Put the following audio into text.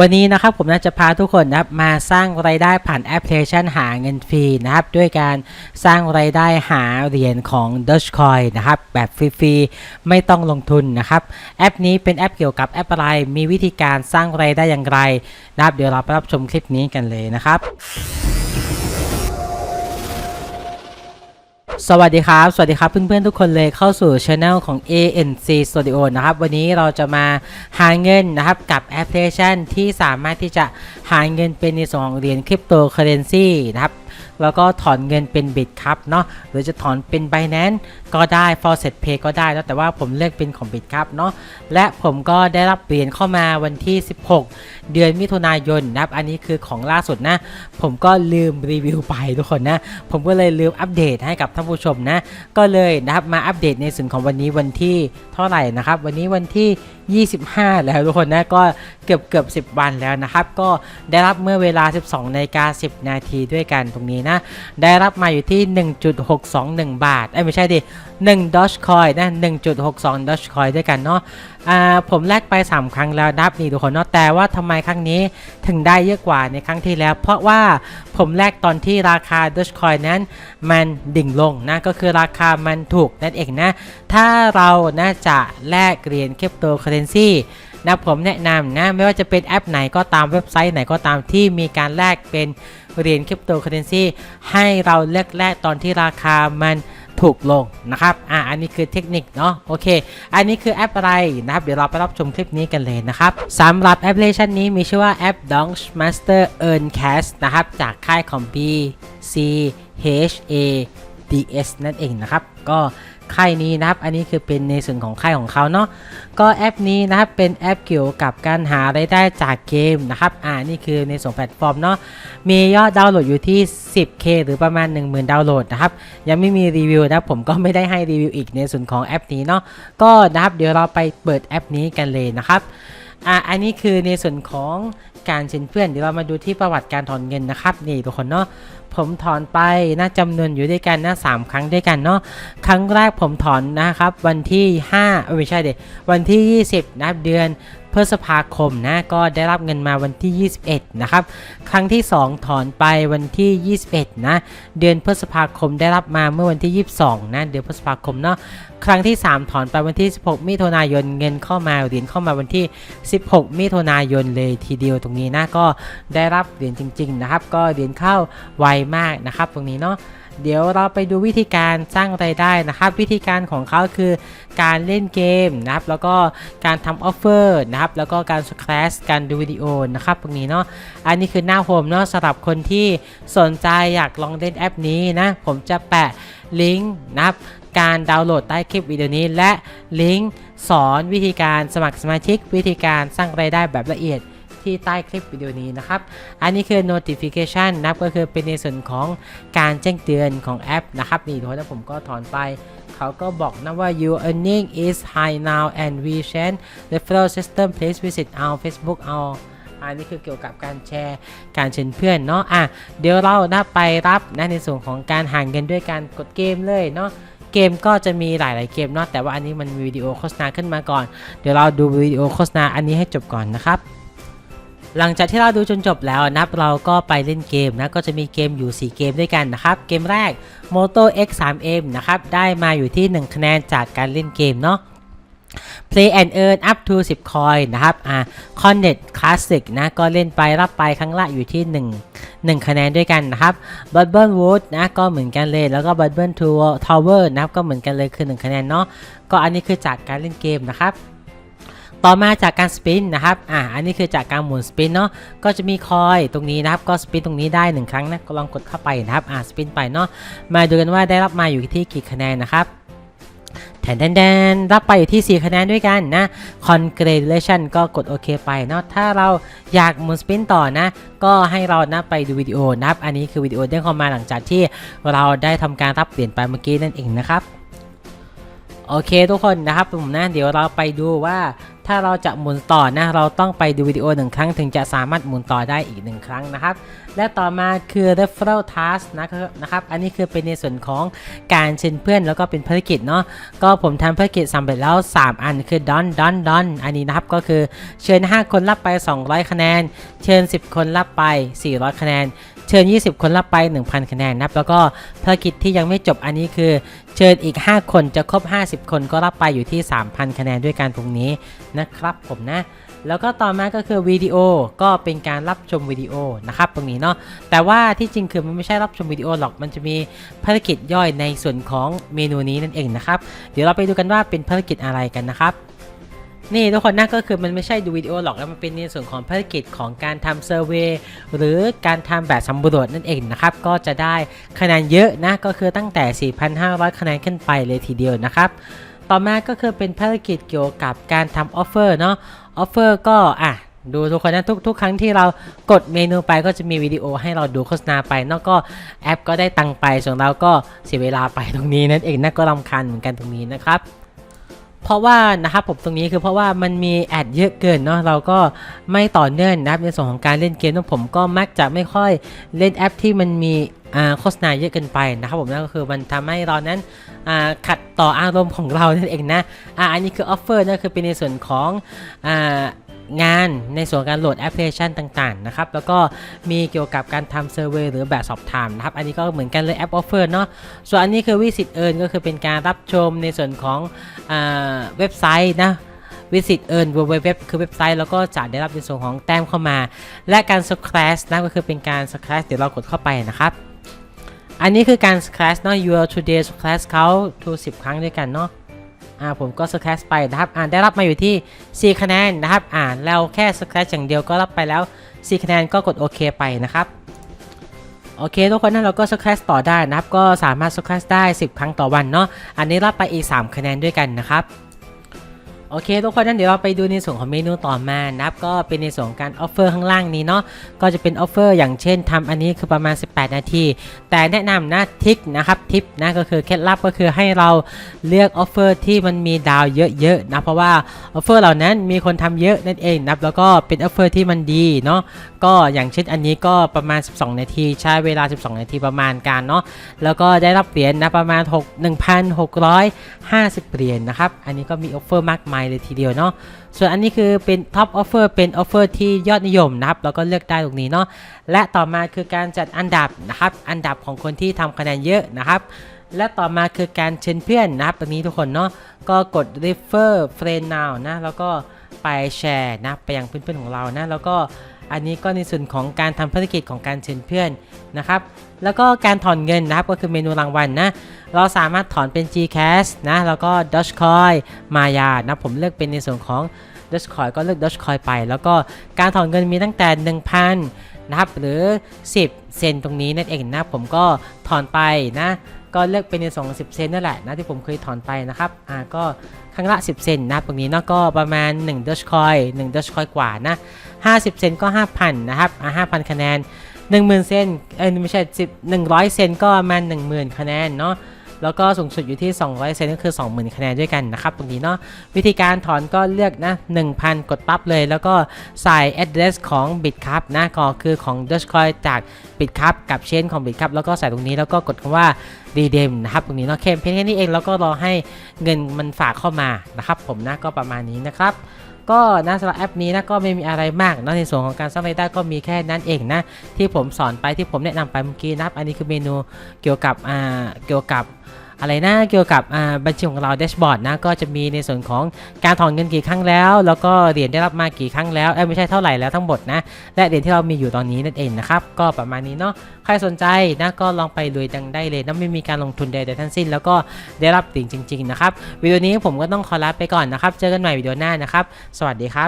วันนี้นะครับผมน่าจะพาทุกคนนะครับมาสร้างรายได้ผ่านแอปพลิเคชันหาเงินฟรีนะครับด้วยการสร้างรายได้หาเหรียญของ Dogecoin นะครับแบบฟรีๆไม่ต้องลงทุนนะครับแอปนี้เป็นแอปเกี่ยวกับแอปอะไร มีวิธีการสร้างรายได้อย่างไรนะครับเดี๋ยวเราไปรับชมคลิปนี้กันเลยนะครับ สวัสดีครับ สวัสดีครับเพื่อนๆทุกคนเลยเข้าสู่ช anel ของ ANC Studio นะครับ วันนี้เราจะมาหาเงินนะครับกับแอปพลิเคชันที่สามารถที่จะหาเงินเป็นในส่วนของเหรียญคริปโตเคอเรนซีนะครับ แล้วก็ถอนเงินเป็นบิตครับเนาะหรือจะถอนเป็น Binance ก็ได้ Faucet Pay ก็ได้แล้วแต่ว่าผมเลือกเป็นของบิตครับเนาะและผมก็ได้รับเหรียญเข้ามาวันที่ 16 เดือนมิถุนายนนะครับอันนี้คือของล่าสุดนะ ผมก็ลืมรีวิวไปทุกคนนะ ผมก็เลยลืมอัปเดตให้กับท่านผู้ชมนะ ก็เลยนะครับมาอัปเดตในส่วนของวันนี้วันที่เท่าไหร่นะครับ วันนี้วันที่ 25 แล้วทุกคนนะก็เกือบเกือบ10 วันแล้วนะครับ ก็ได้รับเมื่อเวลา 12นาฬิกา10 นาทีด้วยกันตรงนี้นะได้รับมาอยู่ที่ 1.621 บาทเอ้ไม่ใช่ดิ1 Dogecoin นะ 1.62 Dogecoin ด้วยกันเนาะผมแลกไป 3 ครั้งแล้วนับนี่ทุกคนเนาะแต่ว่าทำไมครั้งนี้ถึงได้เยอะกว่าในครั้งที่แล้ว เพราะว่าผมแลกตอนที่ราคา Dogecoin นั้น มันดิ่งลงนะ ก็คือราคามันถูกนั่นเองนะ ถ้าเราน่าจะแลกเหรียญคริปโตเคอเรนซีนะผมแนะนำนะ ไม่ว่าจะเป็นแอปไหนก็ตามเว็บไซต์ไหนก็ตามที่มีการแลกเป็น เหรียญคริปโตเคอเรนซีให้เราเลือกแลกตอนที่ราคามันถูกลงนะครับ อ่า อันนี้คือเทคนิคเนาะ โอเค อันนี้คือแอปอะไรนะครับ เดี๋ยวเราไปรับชมคลิปนี้กันเลยนะครับ สำหรับแอปพลิเคชันนี้มีชื่อว่าแอป d o n g Master Earn Cash นะครับ จากค่ายของ B C H A D S นั่นเองนะครับ ก็ ค่ายนี้นะครับ อันนี้คือเป็นในส่วนของค่ายของเขาเนาะ ก็แอปนี้นะครับเป็นแอปเกี่ยวกับการหารายได้จากเกมนะครับ อ่า นี่คือในส่วนแพลตฟอร์มเนาะ มียอดดาวน์โหลดอยู่ที่ 10k หรือประมาณ 10,000 ดาวน์โหลดนะครับ ยังไม่มีรีวิวนะ ผมก็ไม่ได้ให้รีวิวอีกในส่วนของแอปนี้เนาะ ก็นะครับ เดี๋ยวเราไปเปิดแอปนี้กันเลยนะครับ อ่า อันนี้คือในส่วนของ การเช่นเพื่อนเดี๋ยวเรามาดูที่ประวัติการถอนเงินนะครับนี่ทุกคนเนาะผมถอนไปนะจำนวนอยู่ด้วยกันนะสามครั้งด้วยกันเนาะครั้งแรกผมถอนนะครับวันที่5เอ้าไม่ใช่เด็วันที่ 20 นะครับเดือน พฤษภาคมนะก็ได้รับเงินมาวันที่ 21 นะครับ ครั้งที่ 2 ถอนไปวันที่ 21 นะ เดือนพฤษภาคมได้รับมาเมื่อวันที่ 22 นะเดือนพฤษภาคมเนาะครั้งที่ 3 ถอนไปวันที่ 16 มิถุนายนเงินเข้ามาเหรียญเข้ามาวันที่ 16 มิถุนายนเลยทีเดียวตรงนี้นะก็ได้รับเหรียญจริง ๆ นะครับ ก็เหรียญเข้าไวมากนะครับ ตรงนี้เนาะ เดี๋ยวเราไปดูวิธีการสร้างรายได้นะครับ วิธีการของเขาคือการเล่นเกมนะครับ แล้วก็การทำออฟเฟอร์นะครับ แล้วก็การสครชการดูวิดีโอนะครับตรงนี้เนาะอันนี้คือหน้าโฮมเนาะสำหรับคนที่สนใจอยากลองเล่นแอปนี้นะผมจะแปะลิงก์นะครับการดาวน์โหลดใต้คลิปวิดีโอนี้และลิงก์สอนวิธีการสมัครสมาชิก วิธีการสร้างรายได้แบบละเอียด ที่ใต้คลิปวิดีโอนี้นะครับ อันนี้คือ notification นะครับก็คือเป็นในส่วนของการแจ้งเตือนของแอปนะครับนี่ทุกคนแล้วผมก็ถอนไปเขาก็บอกนะว่า your earning is high now and we change referral system please visit our Facebook our อันนี้คือเกี่ยวกับการแชร์การเชิญเพื่อนเนาะอะเดี๋ยวเรานะไปรับนะในส่วนของการหาเงินด้วยการกดเกมเลยเนาะเกมก็จะมีหลาย ๆ เกมเนาะแต่ว่าอันนี้มันมีวิดีโอโฆษณาขึ้นมาก่อน เดี๋ยวเราดูวิดีโอโฆษณาอันนี้ให้จบก่อนนะครับ หลังจากที่เราดูจนจบแล้วนับเราก็ไปเล่นเกมนะก็จะมีเกมอยู่ 4 เกมด้วยกันนะครับ เกมแรก Moto X3M นะครับได้มาอยู่ที่ 1 คะแนนจากการเล่นเกมเนาะ Play and earn up to 10 coin นะครับ อ่า Connect Classic นะ ก็เล่นไปรับไปครั้งละอยู่ที่ 1 1 คะแนนด้วยกันนะครับ Bubble Wood นะ ก็เหมือนกันเลย แล้วก็ Bubble Tower นะครับ ก็เหมือนกันเลยคือ 1 คะแนนเนาะ ก็อันนี้คือจากการเล่นเกมนะครับ ต่อมาจากการสปินนะครับ อ่า อันนี้คือจากการหมุนสปินเนาะ ก็จะมีคอยตรงนี้นะครับ ก็สปินตรงนี้ได้ 1 ครั้งนะ ก็ลองกดเข้าไปนะครับ อ่า สปินไปเนาะ มาดูกันว่าได้รับมาอยู่ที่กี่คะแนนนะครับแทนแทนแทนรับไปอยู่ที่ 4 คะแนนด้วยกันนะ congratulation ก็กดโอเคไปเนาะ ถ้าเราอยากหมุนสปินต่อนะ ก็ให้เรานะไปดูวิดีโอนะครับ อันนี้คือวิดีโอเด้งเข้ามาหลังจากที่เราได้ทำการรับเหรียญไปเมื่อกี้นั่นเองนะครับ โอเคทุกคนนะครับผมนะ เดี๋ยวเราไปดูว่า ถ้าเราจะหมุนต่อนะเราต้องไปดูวิดีโอหนึ่งครั้งถึงจะสามารถหมุนต่อได้อีกหนึ่งครั้งนะครับ และต่อมาคือ referral task นะครับนะครับ อันนี้คือเป็นในส่วนของการเชิญเพื่อนแล้วก็เป็นภารกิจเนาะ ก็ผมทำภารกิจสำเร็จแล้ว 3 อันคือ don don don อันนี้นะครับก็คือเชิญ 5 คนรับไป 200 คะแนน เชิญ 10 คนรับไป 400 คะแนน เชิญ 20 คนรับไป 1,000 คะแนนนะครับ แล้วก็ภารกิจที่ยังไม่จบอันนี้คือ เชิญอีก 5 คนจะครบ 50 คนก็รับไปอยู่ที่ 3,000 คะแนนด้วยกันตรงนี้นะครับผมนะแล้วก็ต่อมาก็คือวิดีโอก็เป็นการรับชมวิดีโอนะครับตรงนี้เนาะแต่ว่าที่จริงคือมันไม่ใช่รับชมวิดีโอหรอกมันจะมีภารกิจย่อยในส่วนของเมนูนี้นั่นเองนะครับเดี๋ยวเราไปดูกันว่าเป็นภารกิจอะไรกันนะครับ นี่ทุกคนนั่นก็คือมันไม่ใช่ดูวิดีโอหรอกแล้วมันเป็นในส่วนของภารกิจของการทำเซอร์เวยหรือการทำแบบสำรวจนั่นเองนะครับ ก็จะได้คะแนนเยอะนะก็คือตั้งแต่ 4,500 คะแนนขึ้นไปเลยทีเดียวนะครับต่อมาก็คือเป็นภารกิจเกี่ยวกับการทำออฟเฟอร์เนาะออฟเฟอร์ก็อะดูทุกคนนะทุกทุกครั้งที่เรากดเมนูไปก็จะมีวิดีโอให้เราดูโฆษณาไปนอกก็แอปก็ได้ตังค์ไปส่วนเราก็เสียเวลาไปตรงนี้นั่นเองนะก็รำคาญเหมือนกันตรงนี้นะครับ เพราะว่านะครับผมตรงนี้คือเพราะว่ามันมีแอดเยอะเกินเนาะเราก็ไม่ต่อเนื่องนะครับในส่วนของการเล่นเกมของผมก็มักจะไม่ค่อยเล่นแอปที่มันมีโฆษณาเยอะเกินไปนะครับผมนั่นก็คือมันทำให้เรานั้นขัดต่ออารมณ์ของเรานั่นเองนะอ่าอันนี้คือออฟเฟอร์นั่นคือเป็นในส่วนของอ่า งานในส่วนการโหลดแอปพลิเคชันต่างๆนะครับแล้วก็มีเกี่ยวกับการทำเซอร์เวยหรือแบบสอบถามนะครับอันนี้ก็เหมือนกันเลยแอปออฟเฟอร์เนาะส่วนอันนี้คือวิสิตเอิร์นก็คือเป็นการรับชมในส่วนของเว็บไซต์นะวิสิตเอิร์นเว็บคือเว็บไซต์แล้วก็จะได้รับในส่วนของแต้มเข้ามา และการสคร s นะก็คือเป็นการสคร s เดี๋ยวเรากดเข้าไปนะครับ อันนี้คือการสคร s เนาะ your today s c r a s เขา to 10ครั้งด้วยกันเนาะ อ่าผมก็สครชไปนะครับอ่าได้รับมาอยู่ที่ 4 คะแนนนะครับอ่าเราแค่สครชอย่างเดียวก็รับไปแล้ว 4 คะแนนก็กดโอเคไปนะครับโอเคทุกคนนั้นเราก็สครชต่อได้นะครับก็สามารถสครชได้ 10 ครั้งต่อวันเนาะอันนี้รับไปอีก 3 คะแนนด้วยกันนะครับ โอเคทุกคนนั้นเดี๋ยวเราไปดูในส่วนของเมนูต่อมานะครับก็เป็นในส่วนการออฟเฟอร์ข้างล่างนี้เนาะก็จะเป็นออฟเฟอร์อย่างเช่นทำอันนี้คือประมาณ 18 นาที แต่แนะนำนะทิกนะครับทิปนะก็คือเคล็ดลับก็คือให้เราเลือกออฟเฟอร์ที่มันมีดาวเยอะๆนะเพราะว่าออฟเฟอร์เหล่านั้นมีคนทำเยอะนั่นเองนะครับแล้วก็เป็นออฟเฟอร์ที่มันดีเนาะก็อย่างเช่นอันนี้ก็ประมาณ 12 นาที ใช้เวลา 12 นาทีประมาณการเนาะแล้วก็ได้รับเหรียญนะประมาณ 6 1,650 เหรียญนะครับอันนี้ก็มีออฟเฟอร์มากมายเลยทีเดียวเนาะส่วนอันนี้คือเป็นท็อปออฟเฟอร์เป็นออฟเฟอร์ที่ยอดนิยมนะครับแล้วก็เลือกได้ตรงนี้เนาะและต่อมาคือการจัดอันดับนะครับอันดับของคนที่ทำคะแนนเยอะนะครับและต่อมาคือการเชิญเพื่อนนะครับตรงนี้ทุกคนเนาะก็กด refer friend now นะแล้วก็ไปแชร์นะไปยังเพื่อนๆของเรานะแล้วก็ อันนี้ก็ในส่วนของการทำภารกิจของการเชิญเพื่อนนะครับแล้วก็การถอนเงินนะครับก็คือเมนูรางวัลนะเราสามารถถอนเป็น Gcash นะแล้วก็ Dogecoin มายานะผมเลือกเป็นในส่วนของ Dogecoin ก็เลือก Dogecoin ไป แล้วก็การถอนเงินมีตั้งแต่ 1,000นะครับหรือ 10 เซนตรงนี้นั่นเองนะผมก็ถอนไปนะก็เลือกเป็นในส่วนของ10 เซนนั่นแหละนะที่ผมเคยถอนไปนะครับอ่าก็ครั้งละ 10 เซนนะตรงนี้เนาะก็ประมาณ1 Dogecoin 1 Dogecoin กว่านะ 50 เซนก็ 5,000 นะครับ อ่า5,000 คะแนน 10,000 เซนเอ้ยไม่ใช่10 100 เซนก็ประมาณ10,000 คะแนนเนาะแล้วก็สูงสุดอยู่ที่ 200 เซนก็คือ 20,000 คะแนนด้วยกันนะครับ ตรงนี้เนาะ วิธีการถอนก็เลือกนะ 1,000 กดปั๊บเลย แล้วก็ใส่ address ของ Bitcup นะ ก็คือของ Dogecoin จาก Bitcup กับเชนของ Bitcup แล้วก็ใส่ตรงนี้แล้วก็กดคำว่า redeem นะครับ ตรงนี้เนาะ แค่เพียงแค่นี้เอง แล้วก็รอให้เงินมันฝากเข้ามานะครับ ผมนะ ก็ประมาณนี้นะครับ ก็นะสำหรับแอปนี้นะก็ไม่มีอะไรมากนะในส่วนของการสร้างรายได้ก็มีแค่นั้นเองนะที่ผมสอนไปที่ผมแนะนำไปเมื่อกี้นะครับอันนี้คือเมนูเกี่ยวกับอ่าเกี่ยวกับ อะไรนะเกี่ยวกับบัญชีของเราแดชบอร์ดนะก็จะมีในส่วนของการถอนเงินกี่ครั้งแล้ว แล้วก็เหรียญได้รับมากี่ครั้งแล้วไม่ใช่เท่าไหร่แล้วทั้งหมดนะและเหรียญที่เรามีอยู่ตอนนี้นั่นเองนะครับก็ประมาณนี้เนาะใครสนใจนะก็ลองไปลุยดังได้เลยนะไม่มีการลงทุนใดๆทั้งสิ้น แล้วก็ได้รับสิ่งจริง ๆ นะครับวิดีโอนี้ผมก็ต้องขอลาไปก่อนนะครับ เจอกันใหม่วิดีโอหน้านะครับ สวัสดีครับ